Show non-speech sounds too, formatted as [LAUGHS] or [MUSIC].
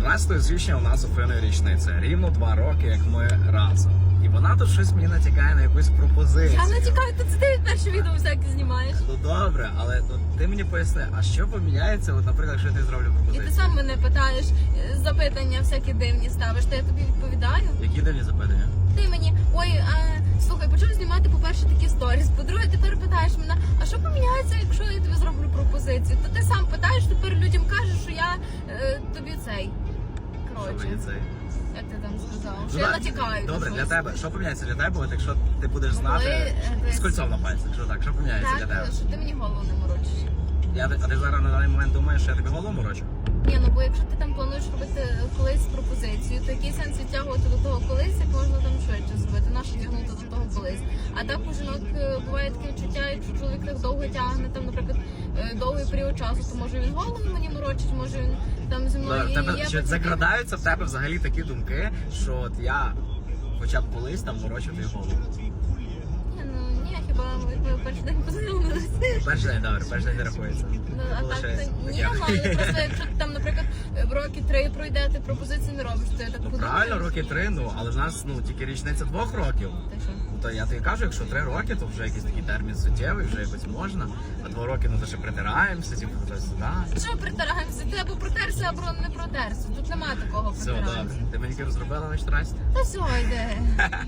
14 січня у нас Софиною річниця. Рівно два роки, як ми разом. І вона тут щось мені натякає на якусь пропозицію. Я не тікаю, то це ти перше відео всяке знімаєш. Ну добре, але ну, ти мені поясни, а що поміняється, от, наприклад, якщо я тобі зроблю І ти сам мене питаєш, е, запитання всякі дивні ставиш, то я тобі відповідаю. Які дивні запитання? Ти мені, ой, а, слухай, почав знімати, по-перше, такі сторіс. По-друге, тепер питаєш мене, а що поміняється, якщо я тобі зроблю пропозицію? То ти сам питаєш, тепер людям кажеш, що я е, тобі цей. Що Коротше, як ти там сказав? Що Ну, я так, натякаю. на Добре, для тебе. Що поміняється для тебе, от якщо ти будеш Ну, знати е, з кольцом на пальці, що так, що поміняється для тебе? Так, що ти мені голову не морочиш. Я, а ти зараз на даний момент думаєш, що я тобі голову морочу? Ні, ну бо якщо ти там плануєш робити колись пропозицію, то який сенс відтягувати до того колись, як можна там швидше зробити, нащо тягнути до того колись. А так у жінок е, буває таке відчуття, якщо чоловік так довго тягне, там, наприклад, довгий період часу, то може він голову мені морочить, може він там зі мною В тебе чи закрадаються в тебе взагалі такі думки, що от я хоча б колись там морочу тобі голову. Ні, ну ні, хіба ми перший день познайомилися. Перший день добре, перший день не рахується. Ну, а так то ні, таке. ну, але просто якщо ти там, наприклад, три пройде, ти пропозиції не робиш, то я так Ну правильно, роки три, ну але в нас ну тільки річниця двох років. Та що? То я тобі кажу, якщо три роки, то вже якийсь такий термін суттєвий, вже якось можна. А два роки ну то ще притираємося, типу туди сюди. Що притираємося? Ти або протерся, або не протерся. Тут нема такого Все, притиратися. добре. Ти мені розробила на 14? Та все, йде. [LAUGHS]